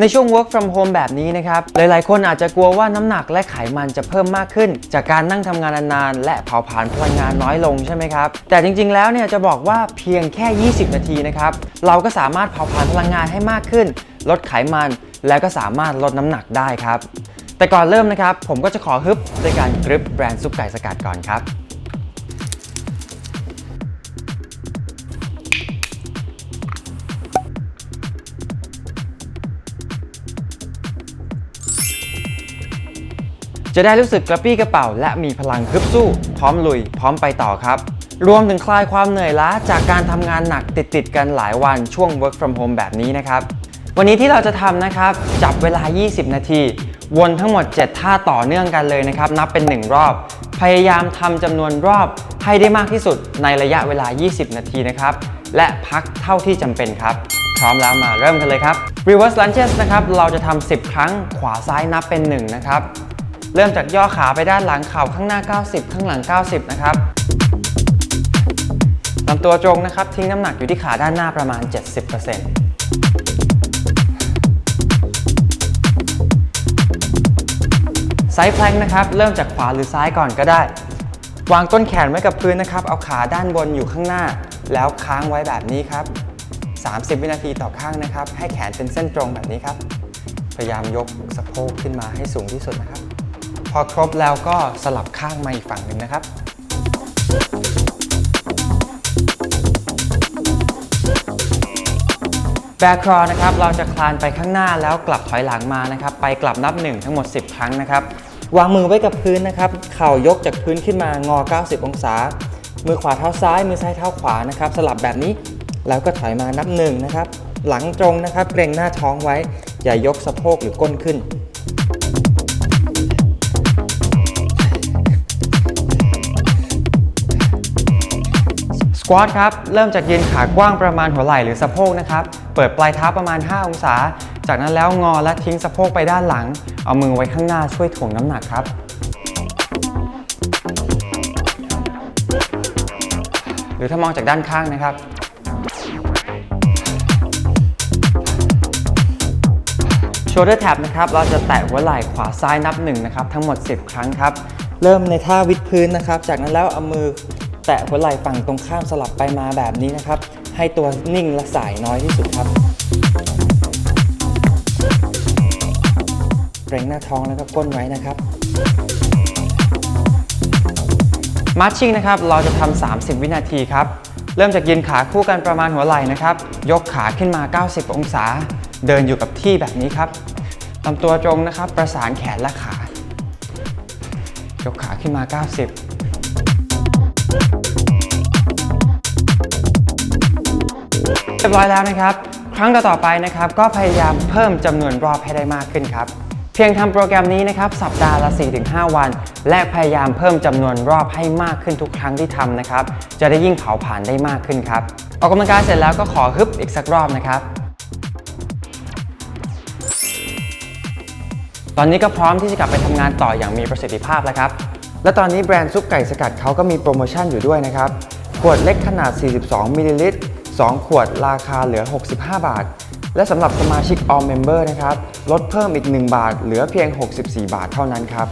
ในช่วง work from home แบบนี้นะครับ หลายๆ คนอาจจะกลัวว่าน้ำหนักและไขมันจะเพิ่มมากขึ้น จากการนั่งทำงานนานๆ และเผาผลาญพลังงานน้อยลงใช่ไหมครับ แต่จริงๆ แล้วเนี่ยจะบอกว่าเพียงแค่ 20 นาทีนะครับ เราก็สามารถเผาผลาญพลังงานให้มากขึ้น ลดไขมัน แล้วก็สามารถลดน้ำหนักได้ครับ แต่ก่อนเริ่มนะครับ ผมก็จะขอฮึบด้วยการกริปแบรนด์ซุปไก่สกัดก่อนครับ จะได้รู้สึกกระปี้กระเป๋า และมีพลังฮึบสู้ พร้อมลุย พร้อมไปต่อครับ รวมถึงคลายความเหนื่อยล้าจากการทำงานหนักติดๆกันหลายวันช่วง work from home แบบนี้นะครับ วันนี้ที่เราจะทำนะครับ จับเวลา 20 นาที วนทั้งหมด 7 ท่าต่อเนื่องกันเลยนะครับ นับเป็น 1 รอบ พยายามทำจำนวนรอบให้ได้มากที่สุดในระยะเวลา 20 นาทีนะครับ และพักเท่าที่จำเป็นครับ พร้อมแล้วมาเริ่มกันเลยครับ reverse lunges นะครับ เราจะทำ10 ครั้ง ขวาซ้ายนับเป็น 1 นะครับ เริ่มจากย่อขาไปด้านหลังเข่าข้างหน้า 90 ข้างหลัง 90 นะครับลำตัวตรงนะครับ ทิ้งน้ำหนักอยู่ที่ขาด้านหน้าประมาณ 70%ไซส์แพลงนะครับ เริ่มจากขวาหรือซ้ายก่อนก็ได้ วางต้นแขนไว้กับพื้นนะครับ เอาขาด้านบนอยู่ข้างหน้า แล้วค้างไว้แบบนี้ครับ 30 วินาทีต่อข้างนะครับ ให้แขนเป็นเส้นตรงแบบนี้ครับ พยายามยกสะโพกขึ้นมาให้สูงที่สุดนะครับ พอครบแล้วก็สลับข้างมาอีกฝั่งหนึ่งนะครับ แบคครอนะครับเราจะคลานไปข้างหน้าแล้วกลับถอยหลังมานะครับ ไปกลับนับ 1 ทั้งหมด 10 ครั้งนะครับ วางมือไว้กับพื้นนะครับ เข่ายกจากพื้นขึ้นมางอ 90 องศา มือขวาเท้าซ้าย มือซ้ายเท้าขวานะครับ สลับแบบนี้แล้วก็ถอยมานับหนึ่งนะครับหลังตรงนะครับเกรงหน้าท้องไว้ อย่ายกสะโพกหรือก้นขึ้น ควอตครับ เริ่มจากยืนขากว้างประมาณหัวไหล่หรือสะโพกนะครับ เปิดปลายเท้าประมาณ 5 องศา จากนั้นแล้วงอและทิ้งสะโพกไปด้านหลัง เอามือไว้ข้างหน้าช่วยถ่วงน้ำหนักครับ หรือถ้ามองจากด้านข้างนะครับ shoulder tap นะครับ เราจะแตะหัวไหล่ขวาซ้ายนับหนึ่งนะครับ ทั้งหมด 10 ครั้งครับ เริ่มในท่าวิดพื้นนะครับ จากนั้นแล้วเอามือ แตะหัวไหล่ฝั่งตรงข้ามสลับไปมาแบบนี้นะครับ ให้ตัวนิ่งและสายน้อยที่สุดครับเกรงหน้าท้องแล้วก็ก้นไว้นะครับมาร์ชิ่งนะครับเราจะทำ 30 วินาทีครับ เริ่มจากยืนขาคู่กันประมาณหัวไหล่นะครับ ยกขาขึ้นมา 90 องศา เดินอยู่กับที่แบบนี้ครับลำตัวตรงนะครับ ประสานแขนและขา ยกขาขึ้นมา 90 เรียบร้อยแล้วนะครับ ครั้งต่อๆไปนะครับ ก็พยายามเพิ่มจำนวนรอบให้ได้มากขึ้นครับ เพียงทำโปรแกรมนี้นะครับ สัปดาห์ละ 4-5 วัน และพยายามเพิ่มจำนวนรอบให้มากขึ้นทุกครั้งที่ทำนะครับ จะได้ยิ่งเผาผลาญได้มากขึ้นครับ ออกกำลังกายเสร็จแล้วก็ขอฮึบอีกสักรอบนะครับ ตอนนี้ก็พร้อมที่จะกลับไปทำงานต่ออย่างมีประสิทธิภาพแล้วครับ และตอนนี้แบรนด์ซุปไก่สกัดเขาก็มีโปรโมชั่นอยู่ด้วยนะครับ ขวดเล็กขนาด 42มิลลิลิตร2ขวดราคาเหลือ 65 บาท และสำหรับสมาชิก All Member นะครับ ลดเพิ่มอีก 1 บาท เหลือเพียง 64 บาทเท่านั้นครับ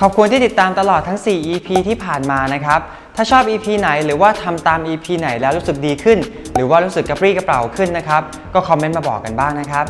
ขอบคุณที่ติดตามตลอดทั้ง 4 EP ที่ผ่านมานะครับ ถ้าชอบ EP ไหนหรือว่าทำตาม EP ไหนแล้วรู้สึกดีขึ้น หรือว่ารู้สึกกระปรี้กระเป๋าขึ้นนะครับ ก็คอมเมนต์มาบอกกันบ้างนะครับ